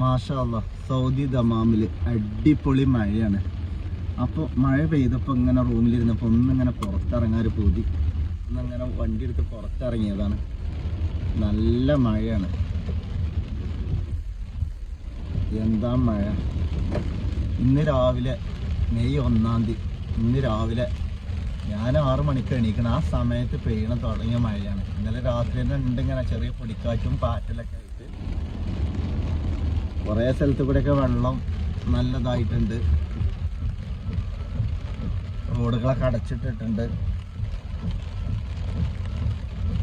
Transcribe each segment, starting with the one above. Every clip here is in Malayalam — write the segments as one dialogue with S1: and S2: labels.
S1: മാഷാല്ല സൗദി ദമാമിൽ അടിപൊളി മഴയാണ്. അപ്പോൾ മഴ പെയ്തപ്പോൾ ഇങ്ങനെ റൂമിലിരുന്നപ്പോൾ ഒന്നിങ്ങനെ പുറത്തിറങ്ങാൻ ഒരു പൂതി. ഒന്നങ്ങനെ വണ്ടി എടുത്ത് പുറത്തിറങ്ങിയതാണ്. നല്ല മഴയാണ്. എന്താ മഴ? ഇന്ന് രാവിലെ മെയ് ഒന്നാം തീയതി ഇന്ന് രാവിലെ ഞാൻ ആറ് മണിക്ക് എണീക്കണം. ആ സമയത്ത് പെയ്യണം തുടങ്ങിയ മഴയാണ്. ഇന്നലെ രാത്രി തന്നെ ഉണ്ട് ഇങ്ങനെ ചെറിയ പൊടിക്കാറ്റും പാറ്റലൊക്കെ കുറേ സ്ഥലത്ത് കൂടെയൊക്കെ വെള്ളം നല്ലതായിട്ടുണ്ട്. റോഡുകളൊക്കെ അടച്ചിട്ടിട്ടുണ്ട്.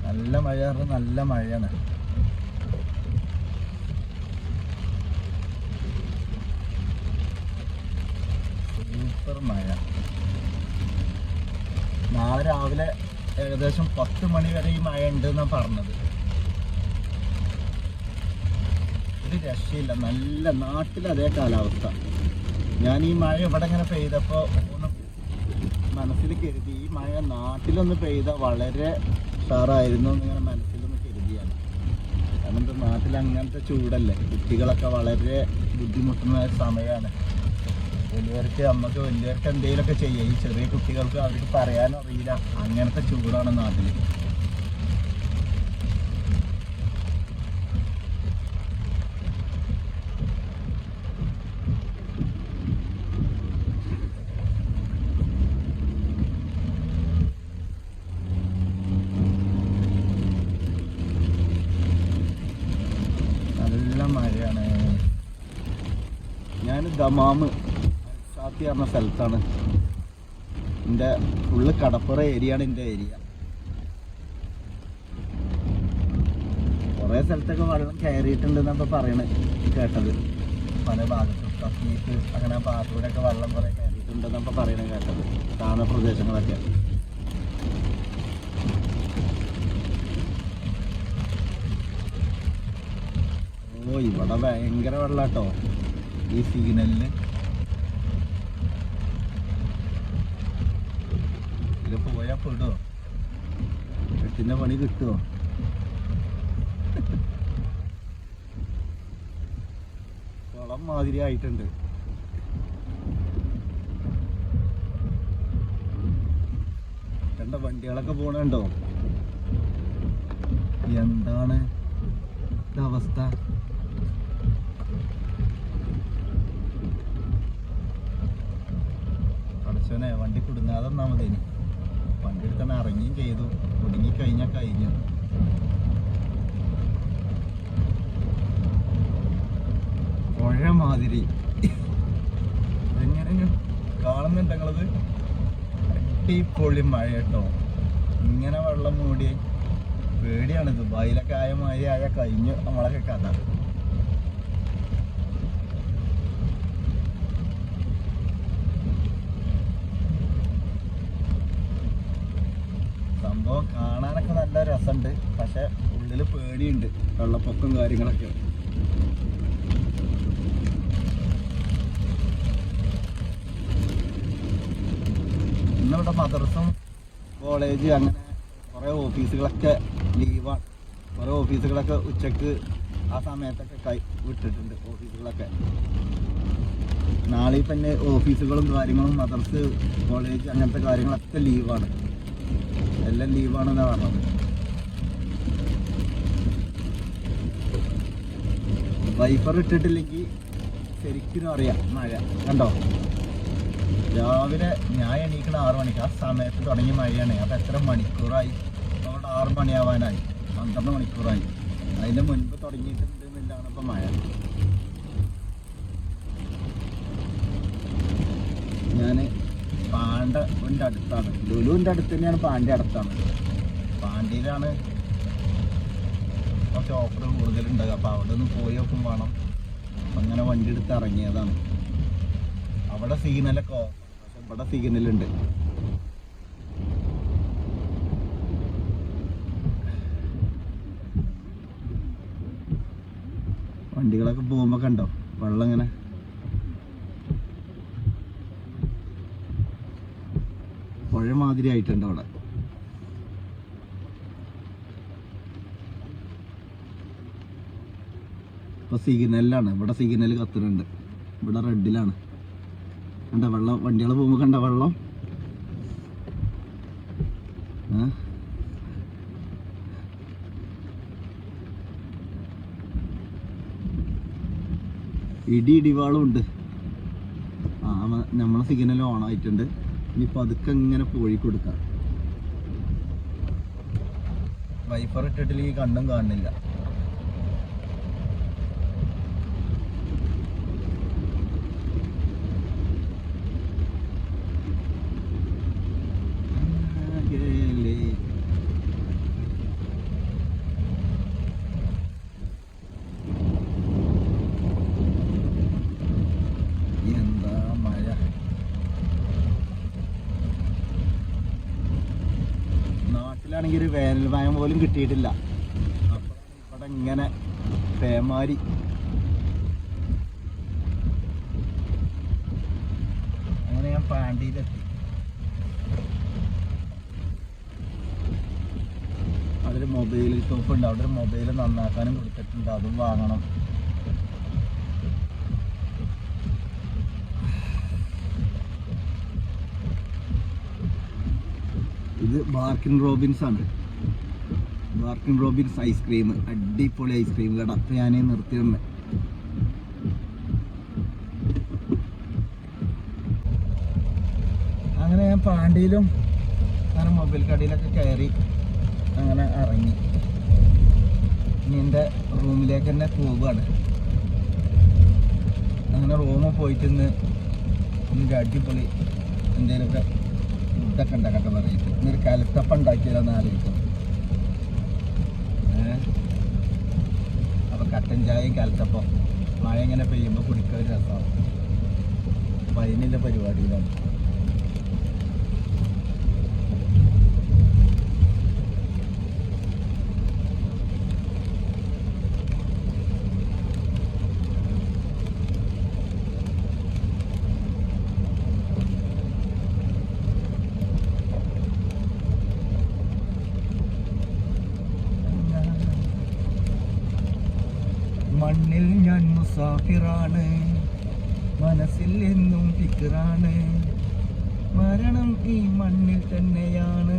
S1: നല്ല മഴ നല്ല മഴയാണ്. സൂപ്പർ മഴ. നാളെ രാവിലെ ഏകദേശം പത്ത് മണി വരെ ഈ മഴ ഉണ്ട് എന്നാണ് പറഞ്ഞത്. ഒരു രക്ഷയില്ല. നല്ല നാട്ടിൽ അതേ കാലാവസ്ഥ. ഞാൻ ഈ മഴ ഇവിടെ ഇങ്ങനെ പെയ്തപ്പോൾ ഒന്ന് മനസ്സിൽ കരുതി. ഈ മഴ നാട്ടിലൊന്ന് പെയ്ത വളരെ ഉഷാറായിരുന്നു എന്നിങ്ങനെ മനസ്സിലൊന്ന് കരുതിയാണ്. കാരണം എന്താ നാട്ടിൽ അങ്ങനത്തെ ചൂടല്ലേ. കുട്ടികളൊക്കെ വളരെ ബുദ്ധിമുട്ടുന്ന സമയമാണ് വലിയവർക്ക് നമുക്ക് വലിയവർക്ക് എന്തെങ്കിലുമൊക്കെ ചെയ്യാം. ഈ ചെറിയ കുട്ടികൾക്ക് അവർക്ക് പറയാനും അറിയില്ല. അങ്ങനത്തെ ചൂടാണ് നാട്ടിൽ നല്ല മഴയാണ് ഞാൻ ദമാമ് സാത്തി പറഞ്ഞ സ്ഥലത്താണ്. എന്റെ ഫുള്ള് കടപ്പുറ ഏരിയ ആണ് എന്റെ ഏരിയ കുറേ സ്ഥലത്തൊക്കെ വെള്ളം കയറിയിട്ടുണ്ടെന്നൊക്കെ പറയണത് കേട്ടത്. പല ഭാഗത്തും തസ്മീത്ത് അങ്ങനെ ആ ഭാഗത്തൂടെയൊക്കെ വെള്ളം കുറേ കയറിയിട്ടുണ്ടെന്നൊക്കെ പറയണത് കേട്ടത്. താണ പ്രദേശങ്ങളൊക്കെ. ഓ ഇവിടെ ഭയങ്കര വെള്ളാട്ടോ. ഈ സിഗ്നലിന് ഇതിൽ പോയാ പെടുവോ എട്ടിന്റെ പണി കിട്ടുമോ കുളം മാതിരി ആയിട്ടുണ്ട്. കണ്ട വണ്ടികളൊക്കെ പോണുണ്ടോ? എന്താണ് അവസ്ഥ? പഠിച്ചോനെ വണ്ടി കുടുങ്ങാതെ ഒന്നാ മതി ഇനി. വണ്ടി എടുക്കാൻ ഇറങ്ങിയും ചെയ്തു. കുടുങ്ങി കഴിഞ്ഞാൽ കഴിഞ്ഞു. പുഴ മാതിരി. എങ്ങനെ കാണുന്നുണ്ട് ഞങ്ങളത് അടിപൊളി മഴ കേട്ടോ. ഇങ്ങനെ വെള്ളം മൂടി. പേടിയാണ് ദുബായിലൊക്കെ ആയ മഴ ആയ കഴിഞ്ഞു നമ്മളൊക്കെ കഥ. രസമുണ്ട് പക്ഷെ ഉള്ളിൽ പേടിയുണ്ട്. വെള്ളപ്പൊക്കം കാര്യങ്ങളൊക്കെ. ഇന്നിവിടെ മദ്രസും കോളേജ് അങ്ങനെ കുറേ ഓഫീസുകളൊക്കെ ലീവാണ്. കുറേ ഓഫീസുകളൊക്കെ ഉച്ചയ്ക്ക് ആ സമയത്തൊക്കെ കൈ വിട്ടിട്ടുണ്ട് ഓഫീസുകളൊക്കെ. നാളെ തന്നെ ഓഫീസുകളും കാര്യങ്ങളും മദർസ് കോളേജ് അങ്ങനത്തെ കാര്യങ്ങളൊക്കെ ലീവാണ്. എല്ലാം ലീവാണെന്നാണ് പറഞ്ഞത്. വൈഫർ ഇട്ടിട്ടില്ലെങ്കിൽ ശരിക്കും അറിയാം മഴ. കണ്ടോ? രാവിലെ ഞാൻ എണീക്കണ ആറു മണിക്ക്. ആ സമയത്ത് തുടങ്ങിയ മഴയാണ്. അപ്പം എത്ര മണിക്കൂറായി? അതുകൊണ്ട് ആറ് മണിയാവാനായി. പന്ത്രണ്ട് മണിക്കൂറായി. അതിന്റെ മുൻപ് തുടങ്ങിയിട്ടുണ്ട് എന്നില്ലാണ് ഇപ്പം മഴ. ഞാൻ പാണ്ഡവിന്റെ അടുത്താണ് ലുലുവിന്റെ അടുത്ത് തന്നെയാണ് പാണ്ഡ്യ അടുത്താണ്. പാണ്ഡ്യയിലാണ് കുറച്ച് ഓഫർ കൂടുതലുണ്ടാകും അപ്പോൾ അവിടെ നിന്ന് പോയി നോക്കും വേണം. അങ്ങനെ വണ്ടി എടുത്ത് ഇറങ്ങിയതാണ്. അവിടെ സിഗ്നലൊക്കെ ഓഫ് പക്ഷെ ഇവിടെ സിഗ്നലുണ്ട് വണ്ടികളൊക്കെ പോകുമ്പോൾ കണ്ടോ? വെള്ളം ഇങ്ങനെ. പുഴ മാതിരി ആയിട്ടുണ്ട് അവിടെ. ഇപ്പൊ സിഗ്നലിലാണ്. ഇവിടെ സിഗ്നൽ കത്തുന്നുണ്ട്. ഇവിടെ റെഡിലാണ്. കണ്ട വെള്ളം? വണ്ടികൾ പോകുമ്പോൾ കണ്ട വെള്ളം? ഇടി ഇടിവാളും ഉണ്ട്. ആ നമ്മളെ സിഗ്നൽ ഓൺ ആയിട്ടുണ്ട്. ഇനി പതുക്കെ ഇങ്ങനെ പോയി കൊടുക്കാം. വൈഫർ ഇട്ടിട്ടില്ലെങ്കിൽ കണ്ണും കാണുന്നില്ല അകലെ. എന്താ മഴ നാട്ടിലാണെങ്കിൽ ഒരു വേനൽ മയം പോലും കിട്ടിയിട്ടില്ല. ഇവിടെ ഇങ്ങനെ പേമാരി അങ്ങനെ ഞാൻ പാണ്ടിയിലെത്തി. ഒരു മൊബൈൽ ഷോപ്പ് ഉണ്ട് അവിടെ ഒരു മൊബൈൽ നന്നാക്കാനും കൊടുത്തിട്ടുണ്ട്. അതും വാങ്ങണം. ഇത് ബാർക്കിൻ റോബിൻസ് ആണ്. ബാർക്കിൻ റോബിൻസ് ഐസ്ക്രീം അടിപൊളി ഐസ്ക്രീം കട അപ്പൊ ഞാൻ നിർത്തിയിട്ടുണ്ട് അങ്ങനെ ഞാൻ പാണ്ടിയിലും അങ്ങനെ മൊബൈൽ കടയിലൊക്കെ കയറി അങ്ങനെ ഇറങ്ങി. ഇനി എന്റെ റൂമിലേക്ക് തന്നെ പോവുകയാണ് അങ്ങനെ റൂമിൽ പോയിട്ട് ഇന്ന് അടിപൊളി എന്തെങ്കിലുമൊക്കെ ഫുഡൊക്കെ ഉണ്ടാക്കട്ടെ പറയിട്ട്. ഇന്നൊരു കലത്തപ്പം ഉണ്ടാക്കിയാലെന്ന് ആലോചിക്കും. അപ്പോൾ കട്ടൻ ചായയും കലത്തപ്പം. മഴ ഇങ്ങനെ പെയ്യുമ്പോൾ കുടിക്കാൻ ഒരു രസമാവും അപ്പം അതിനുള്ള പരിപാടിയിലാണ്. മണ്ണിൽ ഞാൻ മുസാഫിറാണ്. മനസ്സിൽ എന്നും ഫിക്കറാണ് മരണം ഈ മണ്ണിൽ തന്നെയാണ്.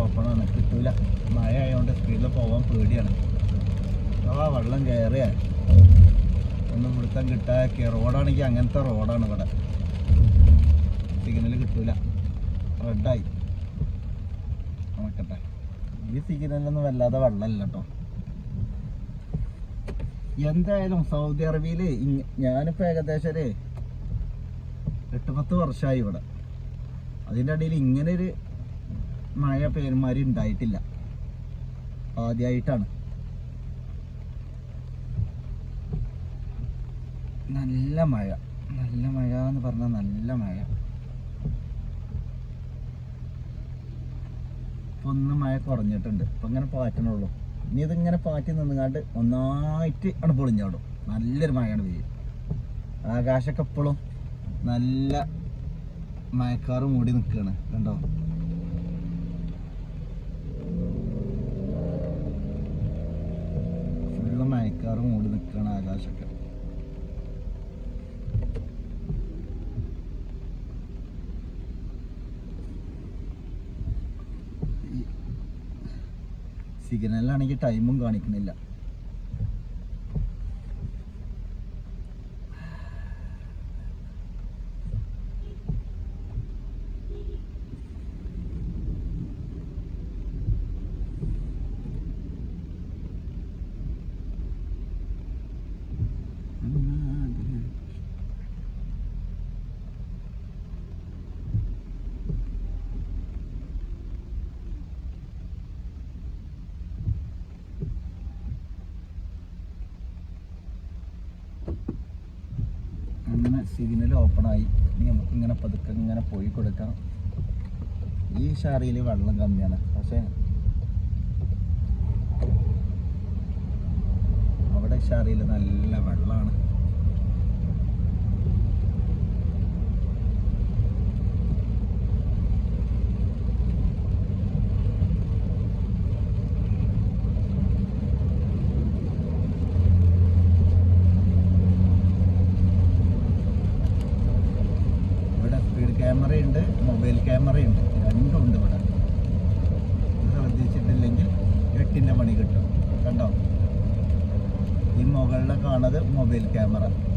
S1: ഓപ്പണാണ് കിട്ടൂല. മഴ ആയതുകൊണ്ട് സ്പീഡിൽ പോവാൻ പേടിയാണ്. ആ വെള്ളം കയറിയാൽ ഒന്നും പിടുത്തം കിട്ടാക്കി റോഡാണെങ്കിൽ അങ്ങനത്തെ റോഡാണ് ഇവിടെ. സിഗ്നൽ കിട്ടൂല. റെഡായി നോക്കട്ടെ. ഈ സിഗ്നലൊന്നും വല്ലാതെ വെള്ളമില്ല കേട്ടോ എന്തായാലും സൗദി അറേബ്യയിൽ ഞാനിപ്പോൾ ഏകദേശം ഒരു എട്ട് പത്ത് വർഷമായി ഇവിടെ. അതിന്റെ ഇടയിൽ ഇങ്ങനെ ഒരു മഴ പേരുമാരി ഉണ്ടായിട്ടില്ല. ആദ്യമായിട്ടാണ് നല്ല മഴ. നല്ല മഴ എന്ന് പറഞ്ഞാൽ നല്ല മഴ. ഒന്ന് മഴ കുറഞ്ഞിട്ടുണ്ട്. ഇപ്പം ഇങ്ങനെ പാറ്റണുള്ളൂ. ഇനി ഇതിങ്ങനെ പാറ്റി നിന്നുകാണ്ട് ഒന്നായിട്ട് അവിടെ പൊളിഞ്ഞോടും. നല്ലൊരു മഴയാണ് പെയ്യും. ആകാശമൊക്കെ എപ്പോഴും നല്ല മഴക്കാറ് മൂടി നിൽക്കുകയാണ് കണ്ടോ? ഫുള്ള് മഴക്കാറ് മൂടി നിൽക്കുകയാണ് ആകാശമൊക്കെ സിഗ്നലിലാണെങ്കിൽ ടൈമും കാണിക്കണില്ല അങ്ങനെ സിഗ്നൽ ഓപ്പണായി ഇനി നമുക്ക് ഇങ്ങനെ പതുക്കെ ഇങ്ങനെ പോയി കൊടുക്കാം. ഈ ഷാറിയിൽ വെള്ളം കമ്മിയാണ്. പക്ഷേ അവിടെ ഷാറിയിൽ നല്ല വെള്ളമാണ്. ക്യാമറയുണ്ട് രണ്ടും ഉണ്ട് ഇവിടെ. ശ്രദ്ധിച്ചിട്ടില്ലെങ്കിൽ എട്ടിന്റെ പണി കിട്ടും കണ്ടോ? ഈ മുകളിലെ കാണുന്നത് മൊബൈൽ ക്യാമറ.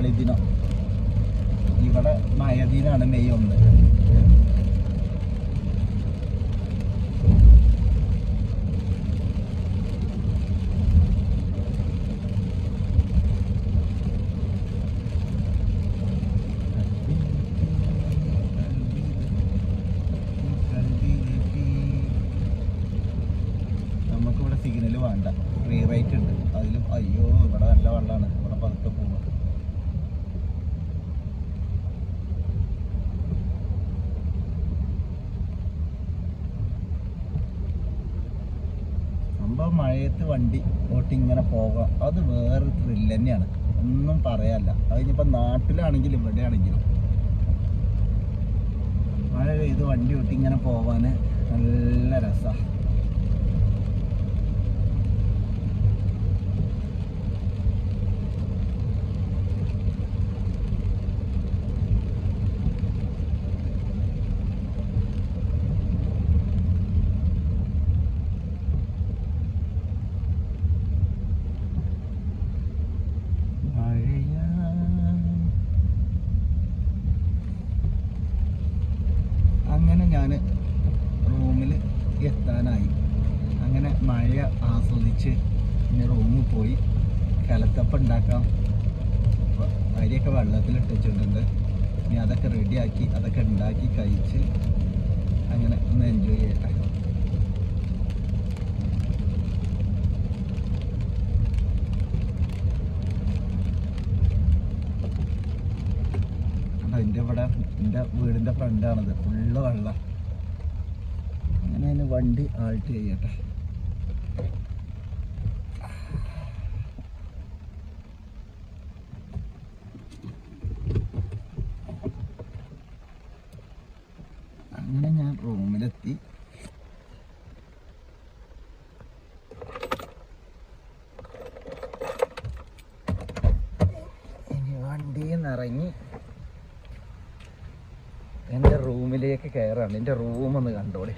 S1: lady nak വണ്ടി ഓട്ടി ഇങ്ങനെ പോകാം അത് വേറെ ത്രില്ല് തന്നെയാണ്. ഒന്നും പറയാല്ല അതിനിപ്പോൾ നാട്ടിലാണെങ്കിലും ഇവിടെ ആണെങ്കിലും മഴ പെയ്ത് വണ്ടി ഓട്ടി ഇങ്ങനെ പോകാൻ നല്ല രസമാണ് മഴയാ അങ്ങനെ ഞാൻ റൂമിൽ എത്താനായി അങ്ങനെ മഴ ആസ്വദിച്ച് ഇനി റൂമിൽ പോയി. കലത്തപ്പം ഉണ്ടാക്കാം. അരിയൊക്കെ വെള്ളത്തിൽ ഇട്ടിട്ടുണ്ട് ഇനി അതൊക്കെ റെഡിയാക്കി അതൊക്കെ ഉണ്ടാക്കി കഴിച്ച് അങ്ങനെ ഒന്ന് എൻജോയ് ചെയ്യട്ടെ. എന്റെ ഇവിടെ എന്റെ വീടിന്റെ ഫ്രണ്ടാണത് ഫുള്ള് വെള്ളം. അങ്ങനെ വണ്ടി ആൾട്ട് ചെയ്യട്ടെ അങ്ങനെ ഞാൻ റൂമിലെത്തി ഇനി വണ്ടിയിൽ നിന്ന് ഇറങ്ങി എന്റെ റൂമിലേക്ക് കയറാണ്. എന്റെ റൂം ഒന്ന് കണ്ടോളി.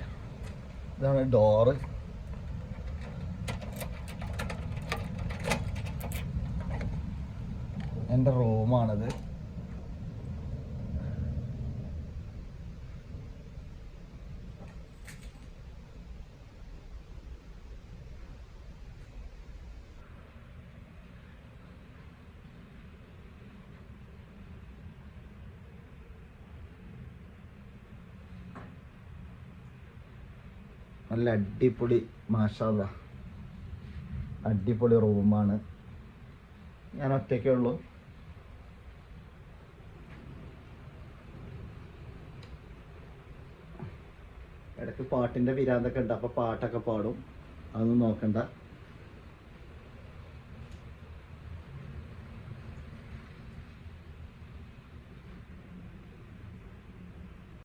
S1: ഇതാണ് ഡോറ് എന്റെ റൂമാണിത് നല്ല അടിപൊളി മാഷാദ അടിപൊളി റൂമാണ്. ഞാൻ ഒറ്റയ്ക്കേ ഉള്ളൂ. ഇടയ്ക്ക് പാട്ടിന്റെ വിരാന്തൊക്കെ ഉണ്ട് അപ്പോൾ പാട്ടൊക്കെ പാടും. അതൊന്നും നോക്കണ്ട.